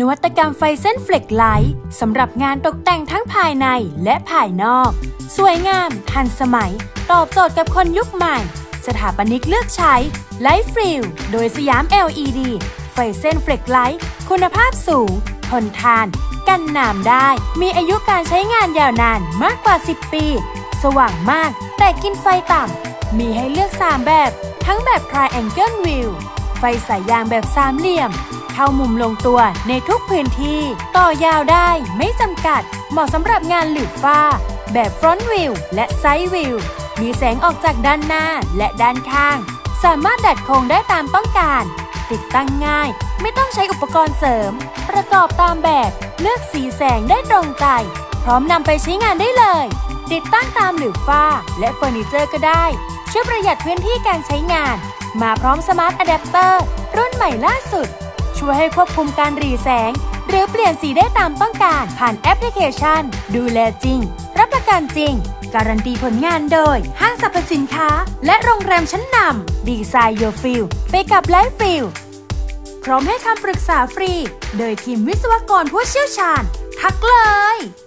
นวัตกรรมไฟเส้นเฟลกไลท์สำหรับงานตกแต่งทั้งภายในและภายนอก สวยงาม ทันสมัย ตอบโจทย์กับคนยุคใหม่ สถาปนิกเลือกใช้ไลท์ฟิลโดยสยาม LED ไฟเส้นเฟลกไลท์คุณภาพสูง ทนทาน กันน้ำได้ มีอายุการใช้งานยาวนานมากกว่า 10 ปี สว่างมากแต่กินไฟต่ำมีให้เลือก 3 แบบ ทั้งแบบ Triangle View ฟสายยางแบบสามเหลี่ยม เข้ามุมลงตัวในทุกพื้นที่ ต่อยาวได้ไม่จำกัด เหมาะสำหรับงานหลืบฟ้า แบบ Front View และ Side View มีแสงออกจากด้านหน้าและด้านข้าง สามารถดัดโครงได้ตามต้องการ ติดตั้งง่าย ไม่ต้องใช้อุปกรณ์เสริม ประกอบตามแบบ เลือกสีแสงได้ตรงใจ พร้อมนำไปใช้งานได้เลย ติดตั้งตามหลืบฟ้า และเฟอร์นิเจอร์ก็ได้ ช่วยประหยัดพื้นที่การใช้งาน มาพร้อมสมาร์ทอะแดปเตอร์รุ่นใหม่ล่าสุด ช่วยให้ควบคุมการหรีแสง หรือเปลี่ยนสีได้ตามต้องการ ผ่านแอปพลิเคชัน ดูแลจริง รับประกันจริง การันตีผลงานโดย ห้างสรรพสินค้า และโรงแรมชั้นนำดีไซน์โยฟิลไปกับไลฟ์ฟิลพร้อมให้คำปรึกษาฟรี โดยทีมวิศวกรผู้เชี่ยวชาญ ทักเลย